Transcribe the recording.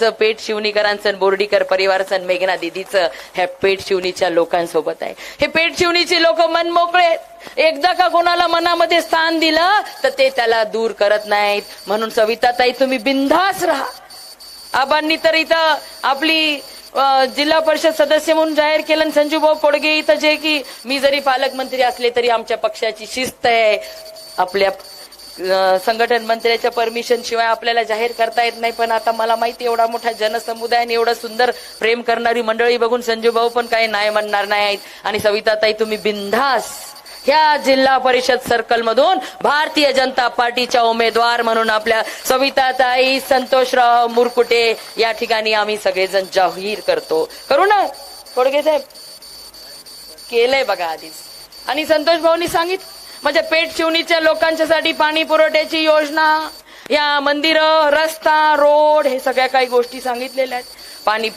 पेठ पेट शिवणीकरांचं बोर्डीकर परिवारचं मेघना दिदीचं ह्या पेट शिवणीच्या लोकांसोबत आहे. हे पेट शिवणीचे लोक मन मोकळे आहेत. एकदा का कोणाला मनामध्ये स्थान दिलं तर ते त्याला दूर करत नाहीत. म्हणून सविताताई तुम्ही बिंदास राहा. आबांनी तर इथं आपली जिल्हा परिषद सदस्य म्हणून जाहीर केलं संजूभाऊ कोडगे इथं जे की मी जरी पालकमंत्री असले तरी आमच्या पक्षाची शिस्त आहे. आपल्या संघटन मंत्र्याच्या परमिशन शिवाय आपल्याला जाहीर करता येत नाही पण आता मला माहिती एवढा मोठा जनसमुदाय आणि एवढं सुंदर प्रेम करणारी मंडळी बघून संजू भाऊ पण काही नाही म्हणणार नाहीत आणि सविताताई तुम्ही बिनधास ह्या जिल्हा परिषद सर्कल मधून भारतीय जनता पार्टीच्या उमेदवार म्हणून आपल्या सविताताई संतोषराव मुरकुटे या ठिकाणी आम्ही सगळेजण जाहीर करतो. करू ना? थोडके साहेब? केलंय बघा आधीच. आणि संतोष भाऊनी सांगित म्हणजे पेट शिवणीच्या लोकांच्यासाठी पाणी पुरवठ्याची योजना या मंदिर रस्ता रोड हे सगळ्या काही गोष्टी सांगितलेल्या आहेत. पाणी